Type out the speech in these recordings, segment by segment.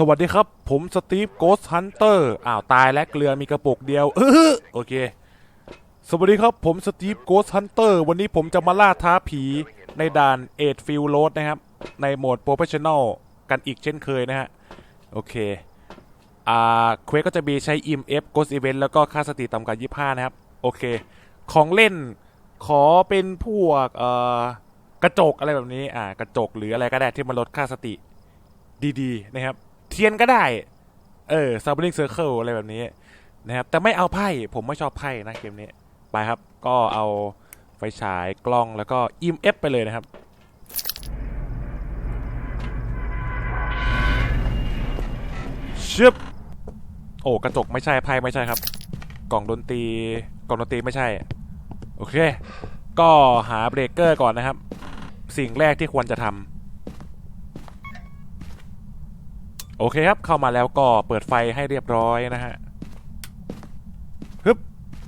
สวัสดีครับ ผมสตีฟโกสฮันเตอร์อ้าว ตายและเกลือมีกระปุกเดียวเออโอเค สวัสดีครับผมสตีฟโกสฮันเตอร์วันนี้ผมจะมาล่าท้าผีในด่านเอ็ดฟิลโรดนะครับ ในโหมดโปรเฟชชั่น a ลกันอีกเช่นเคยนะฮะ โอเค อ่า เควสก็จะมีใช้ EMF Ghost Event แล้วก็ค่าสติต่ำกว่า25 นะครับ โอเค ของเล่นขอเป็นพวกเอ่อกระจกอะไรแบบนี้ อ่ากระจกหรืออะไรก็ได้ที่มันลดค่าสติดีๆนะครับ เทียนก็ได้ เออ s u b b i n g Circle อะไรแบบนี้นะครับ แต่ไม่เอาไพ่ผมไม่ชอบไพ่นะเกมนี้ ไปครับ ก็เอาไฟฉายกล้องแล้วก็ EMF ไปเลยนะครับชึบโอ้กระจกไม่ใช่ไพ่ไม่ใช่ครับ กล่องดนตรีกล่องดนตรีไม่ใช่ โอเค ก็หาเบรกเกอร์ก่อนนะครับ สิ่งแรกที่ควรจะทำ โอเคครับ เข้ามาแล้วก็เปิดไฟให้เรียบร้อยนะฮะฮึบ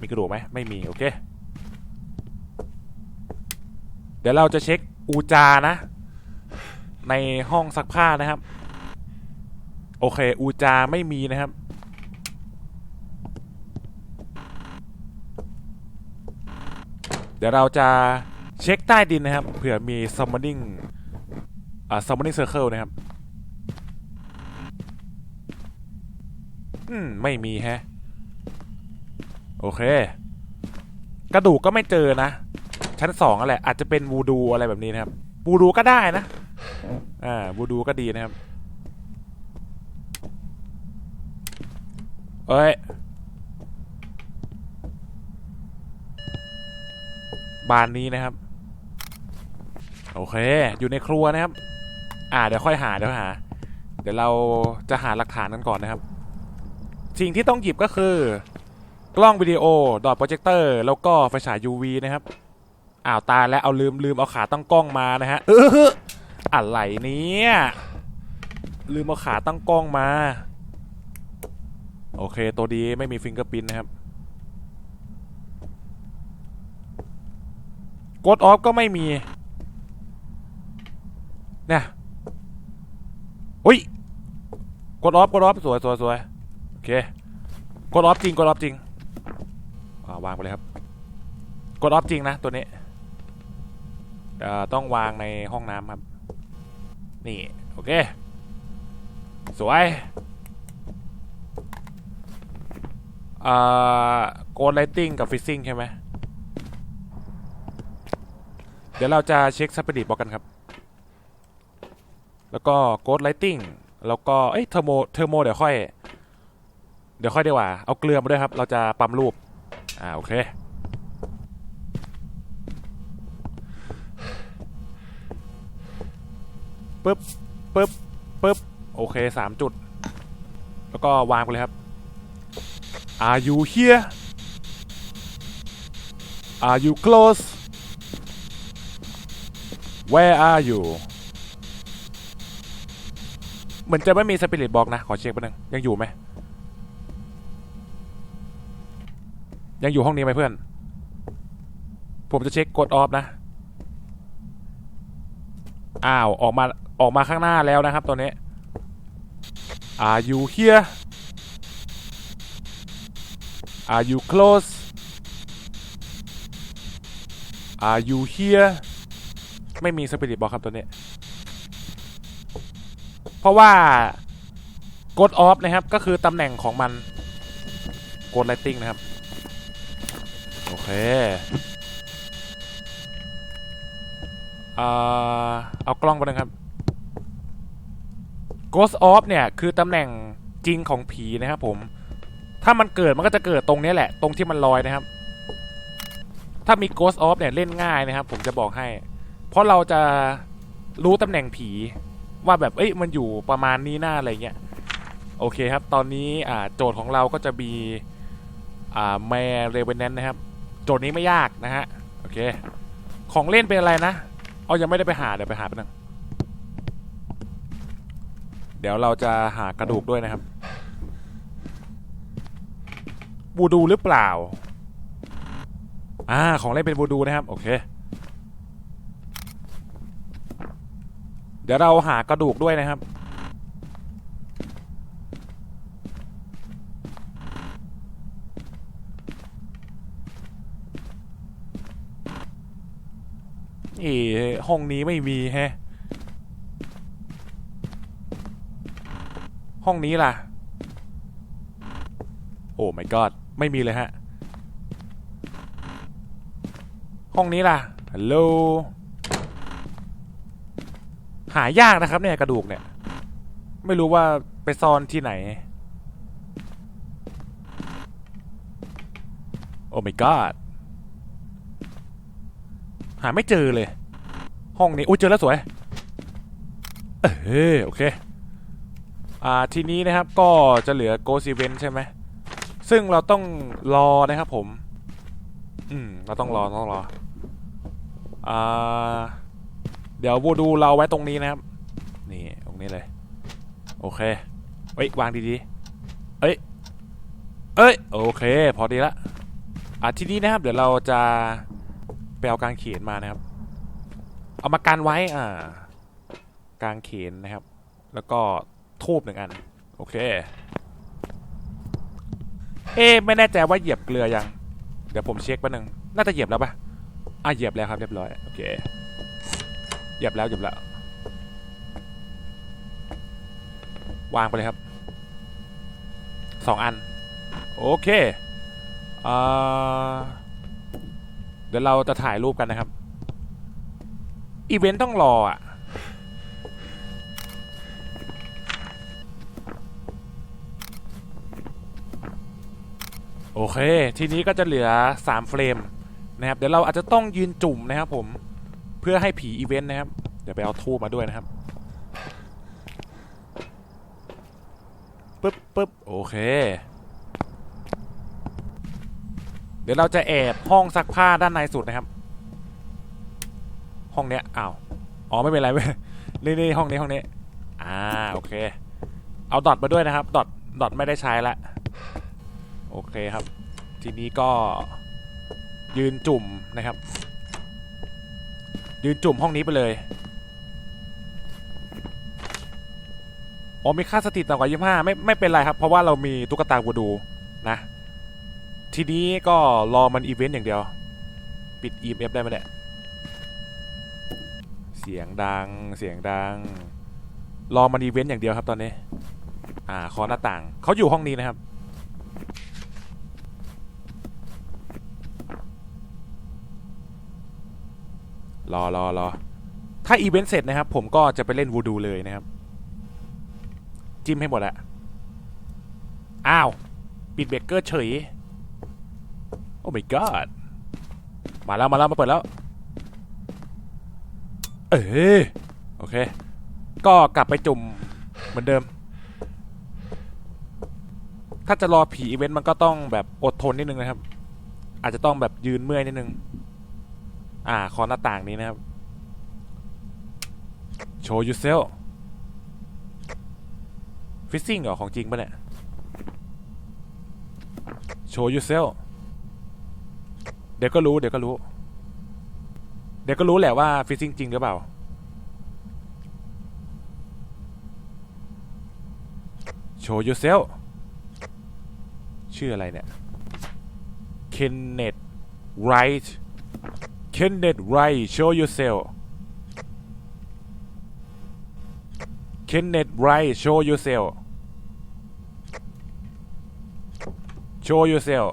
มีกระดูกไหมไม่มี โอเค เดี๋ยวเราจะเช็คอูจานะ ในห้องซักผ้านะครับ โอเค อูจาไม่มีนะครับ เดี๋ยวเราจะเช็คใต้ดินนะครับเผื่อมี summoning อ่า summoning circle นะครับ อืม ไม่มีแฮะ โอเค กระดูกก็ไม่เจอนะ ชั้นสองอะไรอาจจะเป็นวูดูอะไรแบบนี้นะครับ วูดูก็ได้นะ อ่า วูดูก็ดีนะครับ เอ้ย บานนี้นะครับ โอเค อยู่ในครัวนะครับ อ่า เดี๋ยวค่อยหา เดี๋ยวหา เดี๋ยวเราจะหาหลักฐานกันก่อนนะครับ สิ่งที่ต้องหยิบก็คือกล้องวิดีโอ ดอทโปรเจคเตอร์ แล้วก็ไฟฉาย UV นะครับ อ้าวตายแล้วเอาลืมลืมเอาขาตั้งกล้องมานะฮะ เอออะไรเนี่ย ลืมเอาขาตั้งกล้องมา โอเค ตัวดีไม่มีฟิงเกอร์พินนะครับกดออฟก็ไม่มี เนี่ยอุ้ยกดออฟกดออฟสวยสวยสวยโอเค กดออฟจริงกดออฟจริงอ่าวางไปเลยครับ กดออฟจริงนะตัวนี้เอ่อต้องวางในห้องน้ำครับ นี่ โอเค สวยอ่าโกดไลติงกับฟิซซิ่งใช่ไหมเดี๋ยวเราจะเช็คสปีดบอกกันครับ แล้วก็โกดไลติงแล้วก็ เอ้ยเทอร์โม เทอร์โมเดี๋ยวค่อย เดี๋ยวค่อยดีกว่า เอาเกลือมาด้วยครับ เราจะปั๊มรูป อ่า โอเค ปึ๊บ ปึ๊บ ปึ๊บ โอเคสามจุด แล้วก็วางไปเลยครับ Are you here Are you close Where are you เหมือนจะไม่มีสปิริตบอกนะ ขอเช็คไปหนึ่งยังอยู่ไหม ยังอยู่ห้องนี้ไหมเพื่อน ผมจะเช็คกดออฟนะ อ้าว ออกมา ออกมาข้างหน้าแล้วนะครับตัวนี้ Are you here Are you close Are you here ไม่มีสปิริตบอกครับตัวนี้ เพราะว่ากดออฟนะครับ ก็คือตำแหน่งของมันกดไลติงนะครับ โอเคเอ่อเอากล้องไปนะครับ Ghost of เนี่ย คือตำแหน่งจริงของผีนะครับผม ถ้ามันเกิดมันก็จะเกิดตรงนี้แหละ ตรงที่มันลอยนะครับ ถ้ามี Ghost of เนี่ย เล่นง่ายนะครับ ผมจะบอกให้ เพราะเราจะรู้ตำแหน่งผี ว่าแบบ เอ้ย มันอยู่ประมาณนี้หน้าอะไรเงี้ย โอเคครับ ตอนนี้อ่าโจทย์ของเราก็จะมีอ่าแมเรเวนแนนนะครับ โจทย์นี้ไม่ยากนะฮะ โอเค ของเล่นเป็นอะไรนะเอายังไม่ได้ไปหา เดี๋ยวไปหาไปนึ่งเดี๋ยวเราจะหากระดูกด้วยนะครับ บูดูหรือเปล่า อ่า ของเล่นเป็นบูดูนะครับ โอเค เดี๋ยวเราหากระดูกด้วยนะครับ เอ๋ห้องนี้ไม่มีแฮะ ห้องนี้ล่ะ โอ้ my god ไม่มีเลยฮะ ห้องนี้ล่ะ ฮัลโหล หายากนะครับเนี่ยกระดูกเนี่ย ไม่รู้ว่าไปซ่อนที่ไหน โอ้ my god หาไม่เจอเลย ห้องนี้อุ้ยเจอแล้วสวย เออโอเค อ่าทีนี้นะครับก็จะเหลือ Ghost Event ใช่ไหม ซึ่งเราต้องรอนะครับผม อืมเราต้องรอต้องรอ อ่า เดี๋ยววูดูเราไว้ตรงนี้นะครับ นี่ตรงนี้เลย โอเคเฮ้ยวางดีๆ เอ้ย เอ้ย โอเค พอดีละ อะทีนี้นะครับ เดี๋ยวเราจะ ไปเอากางเขนมานะครับ เอามากันไว้อ่ากางเขนนะครับ แล้วก็ทูบหนึ่งอัน โอเค เอ๊ไม่แน่ใจว่าเหยียบเกลือยัง เดี๋ยวผมเช็คแป๊บนึง น่าจะเหยียบแล้วปะอะเหยียบแล้วครับเรียบร้อย โอเค เหยียบแล้วเหยียบแล้ว วางไปเลยครับ สองอัน โอเค อ่า เดี๋ยวเราจะถ่ายรูปกันนะครับ อีเวนต์ต้องรออะ โอเค ทีนี้ก็จะเหลือ 3 เฟรมนะครับ เดี๋ยวเราอาจจะต้องยืนจุ่มนะครับผม เพื่อให้ผีอีเวนต์นะครับ เดี๋ยวไปเอาทูบมาด้วยนะครับปึ๊บปึ๊บโอเค เดี๋ยวเราจะแอบห้องซักผ้าด้านในสุดนะครับ ห้องเนี้ยอ้าวอ๋อไม่เป็นไรไม่นี่นี่ห้องนี้ห้องนี้ อ่าโอเค เอาดอทมาด้วยนะครับดอทดอทไม่ได้ใช้ละโอเคครับ ทีนี้ก็ยืนจุ่มนะครับ ยืนจุ่มห้องนี้ไปเลยอ๋อมีค่าสถิติต่ำกว่า25ไม่ไม่เป็นไรครับ เพราะว่าเรามีตุ๊กตาวูดูนะ ทีนี้ก็รอมันอีเวนต์อย่างเดียว ปิด EMF ได้ไหมเนี่ย เสียงดัง เสียงดัง รอมันอีเวนต์อย่างเดียวครับตอนนี้ อ่าคอหน้าต่าง เขาอยู่ห้องนี้นะครับ รอรอรอ ถ้าอีเวนต์เสร็จนะครับ ผมก็จะไปเล่นวูดูเลยนะครับ จิ้มให้หมดอะอ้าว ปิดเบรกเกอร์เฉย โอ้ my god มาแล้ว มาแล้ว มาเปิดแล้ว เออโอเค ก็กลับไปจุ่มเหมือนเดิม ถ้าจะรอผีอีเวนต์มันก็ต้องแบบอดทนนิดนึงนะครับ อาจจะต้องแบบยืนเมื่อยนิดนึง อ่า คอหน้าต่างนี้นะครับ โชว์ yourself ฟิซซิ่งเหรอ ของจริงปะเนี่ย โชว์ yourself เดี๋ยวก็รู้ เดี๋ยวก็รู้ เดี๋ยวก็รู้แหละว่าฟิซซิ่งจริงหรือเปล่า โชว์ yourself ชื่ออะไรเนี่ย Kenneth Wright Kenneth Wright show yourself Kenneth Wright show yourself show yourself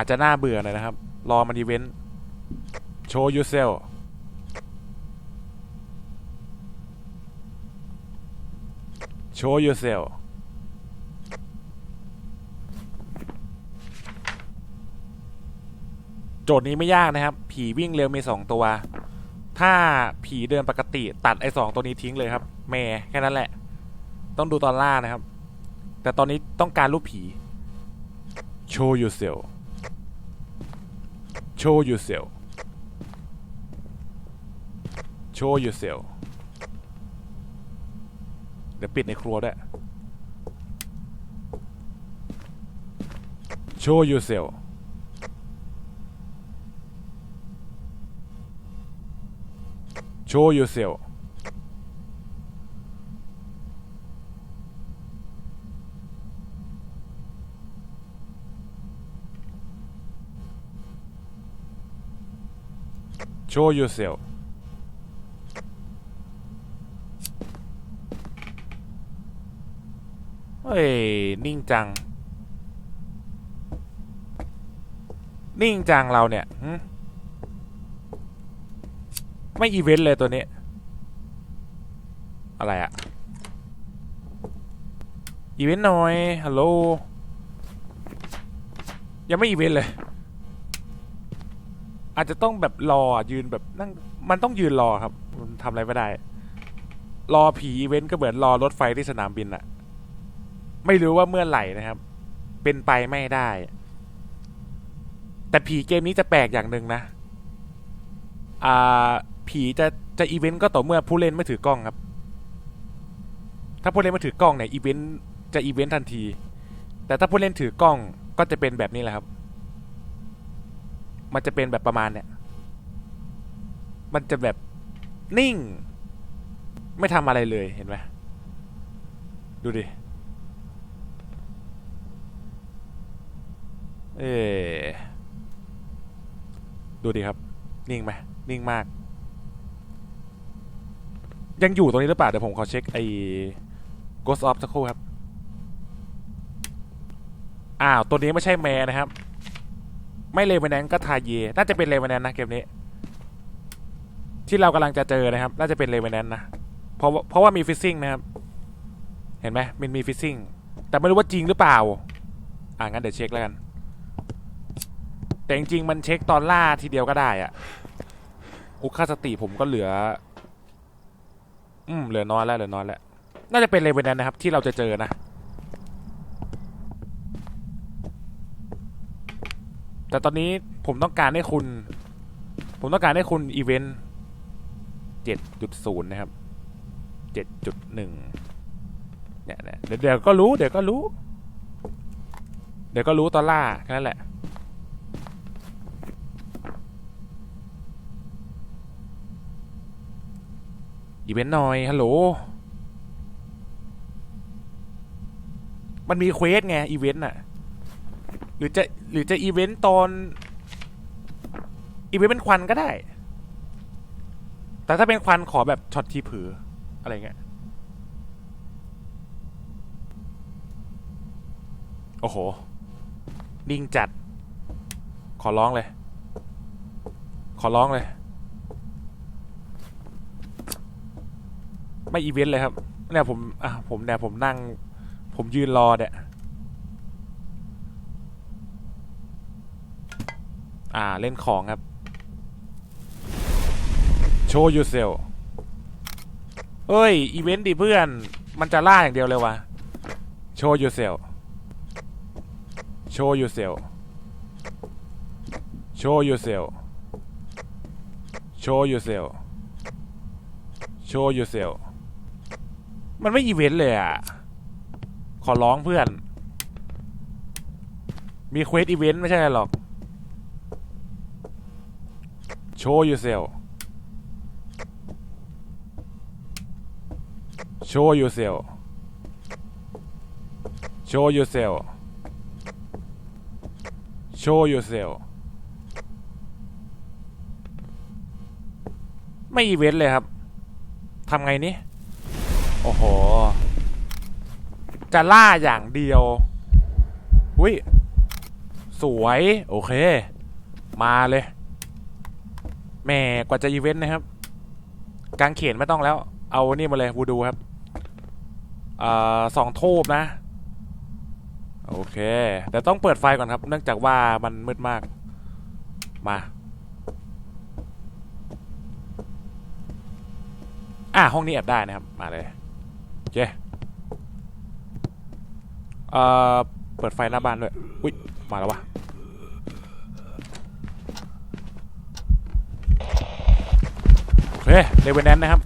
อาจจะน่าเบื่อหน่อยนะครับ รอมันอีเวนต์ show yourself show yourself โจทย์นี้ไม่ยากนะครับ ผีวิ่งเร็วมีสองตัว ถ้าผีเดินปกติตัดไอ้สองตัวนี้ทิ้งเลยครับ แม่แค่นั้นแหละ ต้องดูตอนล่านะครับ แต่ตอนนี้ต้องการรูปผี show yourself show yourself show yourself เดี๋ยวปิดในครัวด้วย show yourself show yourself show yourself เฮ้ย นิ่งจัง นิ่งจังเราเนี่ยไม่อีเวนต์เลยตัวนี้ อะไรอะอีเวนต์หน่อย ฮัลโหล ยังไม่อีเวนต์เลย อาจจะต้องแบบรอยืนแบบนั่งมันต้องยืนรอครับ มันทำอะไรไม่ได้ รอผีอีเวนต์ก็เหมือนรอรถไฟที่สนามบินอะไม่รู้ว่าเมื่อไหร่นะครับ เป็นไปไม่ได้ แต่ผีเกมนี้จะแปลกอย่างหนึ่งนะ อ่า ผีจะจะอีเวนต์ก็ต่อเมื่อผู้เล่นไม่ถือกล้องครับ ถ้าผู้เล่นไม่ถือกล้องเนี่ยอีเวนต์จะอีเวนต์ทันที แต่ถ้าผู้เล่นถือกล้องก็จะเป็นแบบนี้แหละครับ มันจะเป็นแบบประมาณเนี่ย มันจะแบบนิ่ง ไม่ทำอะไรเลยเห็นไหมดูดิ เอดูดิครับ นิ่งไหมนิ่งมาก ยังอยู่ตรงนี้หรือเปล่า เดี๋ยวผมขอเช็คไอ้ Ghost of สักครู่ครับ อ้าว ตัวนี้ไม่ใช่แมนะครับ ไม่เลเวนแนนก็ทาเย น่าจะเป็นเลเวนแนนนะเกมนี้ ที่เรากำลังจะเจอนะครับ น่าจะเป็นเลเวนแนนนะเพราะเพราะว่ามีฟิซซิ่งนะครับ เห็นไหมมันมีฟิซซิ่งแต่ไม่รู้ว่าจริงหรือเปล่า อ่างั้นเดี๋ยวเช็คแล้วกัน แต่จริงๆมันเช็คตอนล่าทีเดียวก็ได้อะอุคค่าสติผมก็เหลือ อืมเหลือน้อยแล้วเหลือน้อยแล้ว น่าจะเป็นเลเวนแนนนะครับ ที่เราจะเจอนะ แต่ตอนนี้ผมต้องการให้คุณ ผมต้องการให้คุณอีเวนต์เจ็ดจุดศูนย์นะครับเจ็ดจุดหนึ่งเนี่ยเนี่ยเดี๋ยวเดี๋ยวก็รู้เดี๋ยวก็รู้ เดี๋ยวก็รู้ตอนล่าแค่นั้นแหละอีเวนต์หน่อยฮัลโหลมันมีเควสไงอีเวนต์อะ หรือจะหรือจะอีเวนต์ตอนอีเวนต์เป็นควันก็ได้ แต่ถ้าเป็นควันขอแบบช็อตทีผืออะไรเงี้ย โอ้โหนิ่งจัด ขอร้องเลย ขอร้องเลย ไม่อีเวนต์เลยครับ เนี่ยผม อะ ผมเนี่ยผมนั่ง ผมยืนรอเนี่ย อ่าเล่นของครับ show yourself เฮ้ย อีเวนต์ดิเพื่อน มันจะล่าอย่างเดียวเลยวะ show yourself show yourself show yourself show yourself show yourself มันไม่อีเวนต์เลยอะ ขอร้องเพื่อน มีเควสอีเวนต์ไม่ใช่หรอก show yourself show yourself show yourself show yourself ไม่อีเวนต์เลยครับ ทำไงนี่ โอ้โห จะล่าอย่างเดียวอุ้ยสวย โอเค มาเลย แหมกว่าจะอีเวนต์นะครับ กางเขนไม่ต้องแล้ว เอานี่มาเลยวูดูครับอ่าสองทูบนะ โอเค แต่ต้องเปิดไฟก่อนครับ เนื่องจากว่ามันมืดมาก มา อะห้องนี้แอบได้นะครับ มาเลยเคเอ่อ เปิดไฟหน้าบ้านด้วย อุ้ยมาแล้ววะ โอเคเลเวนแนนนะครับ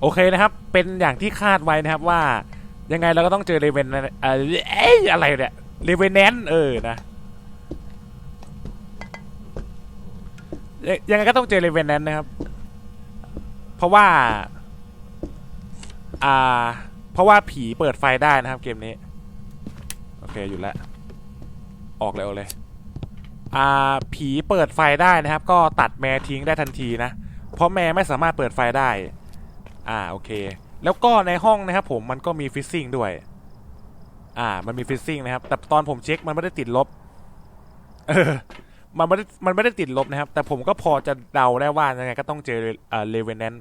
โอเคนะครับ เป็นอย่างที่คาดไว้นะครับว่ายังไงเราก็ต้องเจอเลเวนเอ่อเอ้ยอะไรเนี่ยเลเวนแนนเออนะยังไงก็ต้องเจอเลเวนแนนนะครับ เพราะว่า อ่า เพราะว่าผีเปิดไฟได้นะครับเกมนี้ โอเคอยู่แล้ว ออกเลยออกเลยอ่าผีเปิดไฟได้นะครับ ก็ตัดแมทิ้งได้ทันทีนะ เพราะแมร์ไม่สามารถเปิดไฟได้ อ่าโอเค แล้วก็ในห้องนะครับผมมันก็มีฟิซซิ่งด้วย อ่า มันมีฟิซซิ่งนะครับ แต่ตอนผมเช็คมันไม่ได้ติดลบ เออ มันไม่ได้มันไม่ได้ติดลบนะครับ แต่ผมก็พอจะเดาได้ว่ายังไงก็ต้องเจอเอ่อเลเวนแนน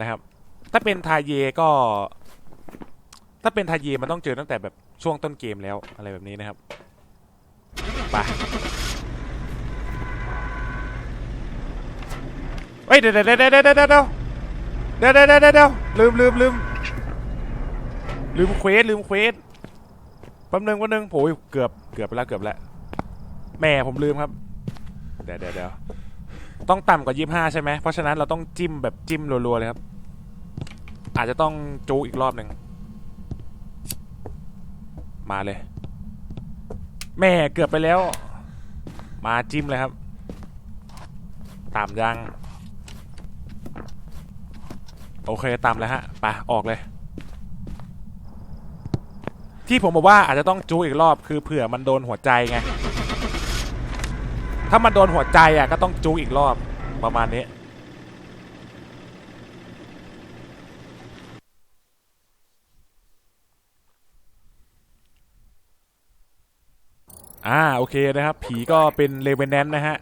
นะครับ ถ้าเป็นทาเยก็ ถ้าเป็นทาเยมันต้องเจอตั้งแต่แบบช่วงต้นเกมแล้วอะไรแบบนี้นะครับ ไปเฮ้ยเดี๋ยวเดี๋ยวเดี๋ยวเดี๋ยวเดี๋ยวเดี๋ยวเดี๋ยวเดี๋ยวเดี๋ยวเดี๋ยวเดี๋ยวลืมลืมลืมลืมเควสลืมเควสแป๊บนึงแป๊บนึงโอ้ยเกือบเกือบไปแล้วเกือบแล้วแหม่ผมลืมครับเดี๋ยวเดี๋ยวเดี๋ยวต้องต่ำกว่ายี่ห้าใช่ไหมเพราะฉะนั้นเราต้องจิ้มแบบจิ้มรัวๆเลยครับ อาจจะต้องจูอีกรอบหนึ่งมาเลย แม่เกือบไปแล้ว มาจิ้มเลยครับ ตามยัง โอเคตามแล้วฮะไปออกเลย ที่ผมบอกว่าอาจจะต้องจูอีกรอบคือเผื่อมันโดนหัวใจไง ถ้ามันโดนหัวใจอะก็ต้องจูอีกรอบประมาณนี้ อ่าโอเคนะครับ ผีก็เป็นเลเวนแนนนะฮะ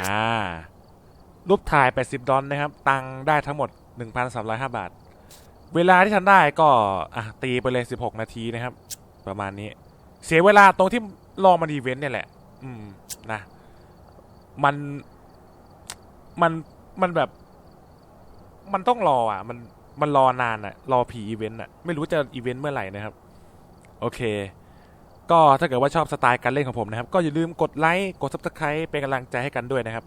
อ่า รูปถ่าย 80 ดอลนะครับ ตังได้ทั้งหมด 1,305 บาท เวลาที่ทันได้ก็อะตีไปเลย 16 นาทีนะครับ ประมาณนี้ เสียเวลาตรงที่รอมันอีเวนต์เนี่ยแหละ อืมนะ มัน มัน มันแบบ มันต้องรออะ มัน มันรอนานอะ รอผีอีเวนต์อะ ไม่รู้จะอีเวนต์เมื่อไหร่นะครับ โอเค ก็ถ้าเกิดว่าชอบสไตล์การเล่นของผมนะครับ ก็อย่าลืมกดไลค์กด subscribe เป็นกำลังใจให้กันด้วยนะครับ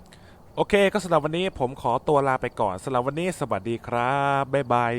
โอเค ก็สำหรับวันนี้ผมขอตัวลาไปก่อนสำหรับวันนี้สวัสดีครับบ๊ายบาย